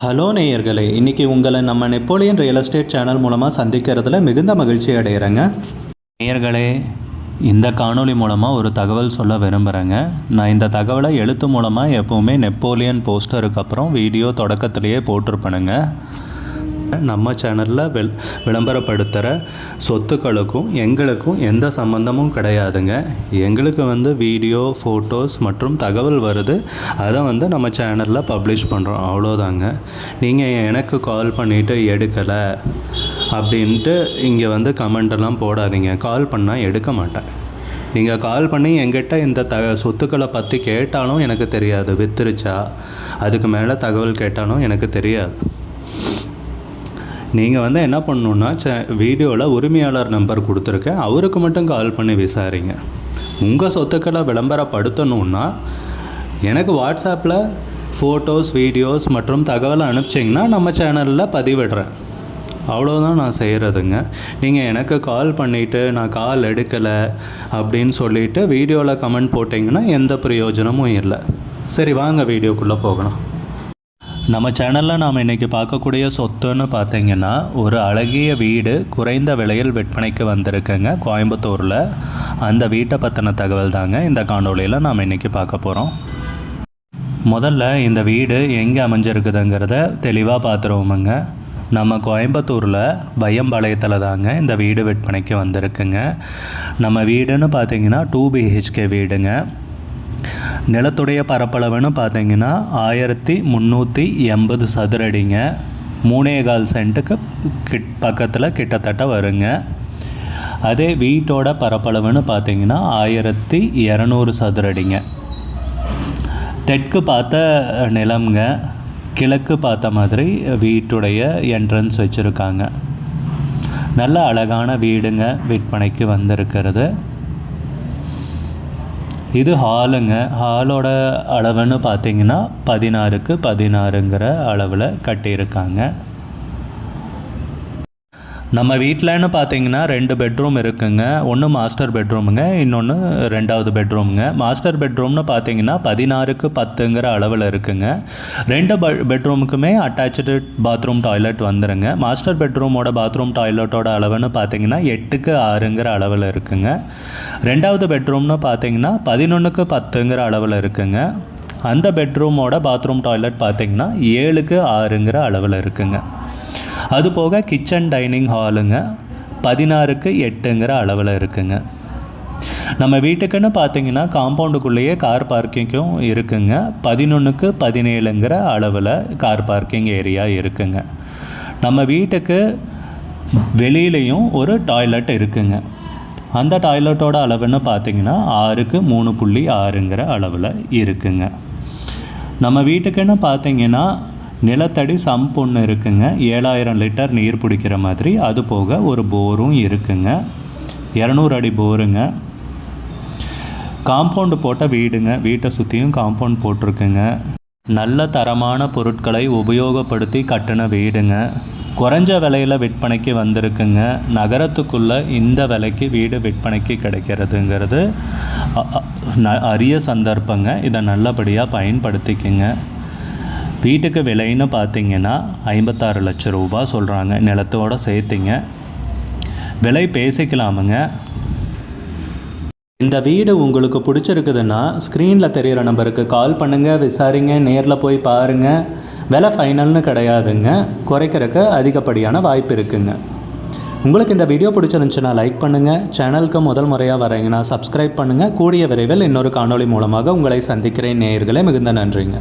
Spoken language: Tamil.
ஹலோ நேயர்களே இன்றைக்கி உங்களை நம்ம நெப்போலியன் ரியல் எஸ்டேட் சேனல் மூலமாக சந்திக்கிறதுல மிகுந்த மகிழ்ச்சி அடைகிறேங்க நேயர்களே இந்த காணொளி மூலமாக ஒரு தகவல் சொல்ல விரும்புகிறேங்க நான் இந்த தகவலை எழுத்து மூலமாக எப்போவுமே நெப்போலியன் போஸ்டருக்கு அப்புறம் வீடியோ தொடக்கத்திலேயே போட்டிருப்பேனுங்க. நம்ம சேனலில் வில் விளம்பரப்படுத்துகிற சொத்துக்களுக்கும் எங்களுக்கும் எந்த சம்மந்தமும் கிடையாதுங்க. எங்களுக்கு வந்து வீடியோ ஃபோட்டோஸ் மற்றும் தகவல் வருது. அதை வந்து நம்ம சேனலில் பப்ளிஷ் பண்ணுறோம் அவ்வளோதாங்க. நீங்கள் எனக்கு கால் பண்ணிவிட்டு எடுக்கலை அப்படின்ட்டு இங்கே வந்து கமெண்டெல்லாம் போடாதீங்க. கால் பண்ணால் எடுக்க மாட்டேன். நீங்கள் கால் பண்ணி எங்கிட்ட இந்த த சொத்துக்களை பற்றி கேட்டாலும் எனக்கு தெரியாது. வித்துருச்சா? அதுக்கு மேலே தகவல் கேட்டாலும் எனக்கு தெரியாது. நீங்கள் வந்து என்ன பண்ணணுன்னா சே வீடியோவில் உரிமையாளர் நம்பர் கொடுத்துருக்கேன். அவருக்கு மட்டும் கால் பண்ணி விசாரிங்க. உங்கள் சொத்துக்களை விளம்பரப்படுத்தணுன்னா எனக்கு வாட்ஸ்அப்பில் ஃபோட்டோஸ் வீடியோஸ் மற்றும் தகவலை அனுப்பிச்சிங்கன்னா நம்ம சேனலில் பதிவிடுறேன். அவ்வளோதான் நான் செய்கிறதுங்க நீங்கள் எனக்கு கால் பண்ணிவிட்டு நான் கால் எடுக்கலை அப்படின்னு சொல்லிவிட்டு வீடியோவில் கமெண்ட் போட்டிங்கன்னா எந்த பிரயோஜனமும் இல்லை. சரி வாங்க வீடியோக்குள்ளே போகலாம். நம்ம சேனலில் நாம் இன்றைக்கி பார்க்கக்கூடிய சொத்துன்னு பார்த்தீங்கன்னா ஒரு அழகிய வீடு குறைந்த விலையில் விற்பனைக்கு வந்திருக்குங்க கோயம்புத்தூரில். அந்த வீட்டை பற்றின தகவல் தாங்க இந்த காணொளியில் நாம் இன்றைக்கி பார்க்க போகிறோம் முதல்ல இந்த வீடு எங்கே அமைஞ்சிருக்குதுங்கிறத தெளிவாக பார்த்துருவோமுங்க. நம்ம கோயம்புத்தூரில் வையம்பாளையத்தில் தாங்க இந்த வீடு விற்பனைக்கு வந்திருக்குங்க. நம்ம வீடுன்னு பார்த்தீங்கன்னா டூ பிஹெச்கே வீடுங்க. நிலத்துடைய பரப்பளவுன்னு பார்த்தீங்கன்னா ஆயிரத்தி முந்நூற்றி எண்பது சதுரடிங்க. மூணே கால் சென்ட்டுக்கு கிட் பக்கத்தில் கிட்டத்தட்ட வருங்க. அதே வீட்டோட பரப்பளவுன்னு பார்த்தீங்கன்னா ஆயிரத்தி இரநூறு சதுரடிங்க. தெற்கு பார்த்த நிலம்ங்க. கிழக்கு பார்த்த மாதிரி வீட்டுடைய என்ட்ரன்ஸ் வச்சுருக்காங்க. நல்ல அழகான வீடுங்க விற்பனைக்கு வந்திருக்கிறது. இது ஹாலுங்க. ஹாலோட அளவுன்னு பார்த்தீங்கன்னா பதினாறுக்கு பதினாறுங்கிற அளவில் கட்டியிருக்காங்க. நம்ம வீட்டிலன்னு பார்த்தீங்கன்னா ரெண்டு பெட்ரூம் இருக்குங்க. ஒன்று மாஸ்டர் பெட்ரூமுங்க இன்னொன்று ரெண்டாவது பெட்ரூமுங்க மாஸ்டர் பெட்ரூம்னு பார்த்தீங்கன்னா பதினாறுக்கு பத்துங்கிற அளவில் இருக்குங்க. ரெண்டு ப பெட்ரூமுக்குமே அட்டாச்சு பாத்ரூம் டாய்லெட் வந்துருங்க. மாஸ்டர் பெட்ரூமோட பாத்ரூம் டாய்லெட்டோட அளவுன்னு பார்த்தீங்கன்னா எட்டுக்கு ஆறுங்கிற அளவில் இருக்குங்க. ரெண்டாவது பெட்ரூம்னு பார்த்தீங்கன்னா பதினொன்றுக்கு பத்துங்கிற அளவில் இருக்குங்க. அந்த பெட்ரூமோட பாத்ரூம் டாய்லெட் பார்த்தீங்கன்னா ஏழுக்கு ஆறுங்கிற அளவில் இருக்குங்க. அது போக கிச்சன் டைனிங் ஹாலுங்க பதினாறுக்கு எட்டுங்கிற அளவில் இருக்குங்க. நம்ம வீட்டுக்குன்னு பார்த்தீங்கன்னா காம்பவுண்டுக்குள்ளேயே கார் பார்க்கிங்கும் இருக்குங்க. பதினொன்றுக்கு பதினேழுங்கிற அளவில் கார் பார்க்கிங் ஏரியா இருக்குங்க. நம்ம வீட்டுக்கு வெளியிலையும் ஒரு டாய்லெட் இருக்குங்க. அந்த டாய்லெட்டோட அளவுன்னு பார்த்தீங்கன்னா ஆறுக்கு மூணு புள்ளி ஆறுங்கிற அளவில் இருக்குங்க. நம்ம வீட்டுக்குன்னு பார்த்தீங்கன்னா நிலத்தடி சம்ப் ஒன்று இருக்குங்க. ஏழாயிரம் லிட்டர் நீர் பிடிக்கிற மாதிரி. அது போக ஒரு போரும் இருக்குங்க. இரநூறு அடி போருங்க. காம்பவுண்டு போட்ட வீடுங்க. வீட்டை சுற்றியும் காம்பவுண்ட் போட்டிருக்குங்க. நல்ல தரமான பொருட்களை உபயோகப்படுத்தி கட்டின வீடுங்க. குறைஞ்ச விலையில் விற்பனைக்கு வந்திருக்குங்க. நகரத்துக்குள்ளே இந்த விலைக்கு வீடு விற்பனைக்கு கிடைக்கிறதுங்கிறது அரிய சந்தர்ப்பங்க. இதை நல்லபடியாக பயன்படுத்திக்குங்க. வீட்டுக்கு விலைன்னு பார்த்தீங்கன்னா ஐம்பத்தாறு லட்சம் ரூபா சொல்கிறாங்க நிலத்தோடு சேர்த்திங்க. விலை பேசிக்கலாமுங்க. இந்த வீடு உங்களுக்கு பிடிச்சிருக்குதுன்னா ஸ்க்ரீனில் தெரிகிற நம்பருக்கு கால் பண்ணுங்கள் விசாரிங்க நேரில் போய் பாருங்கள் விலை ஃபைனல்னு கிடையாதுங்க. குறைக்கிறதுக்கு அதிகப்படியான வாய்ப்பு இருக்குங்க. உங்களுக்கு இந்த வீடியோ பிடிச்சிருந்துச்சுன்னா லைக் பண்ணுங்கள் சேனலுக்கு முதல் முறையாக வரீங்கன்னா சப்ஸ்கிரைப் பண்ணுங்கள் கூடிய விரைவில் இன்னொரு காணொளி மூலமாக உங்களை சந்திக்கிறேன். நேயர்களே மிகுந்த நன்றிங்க.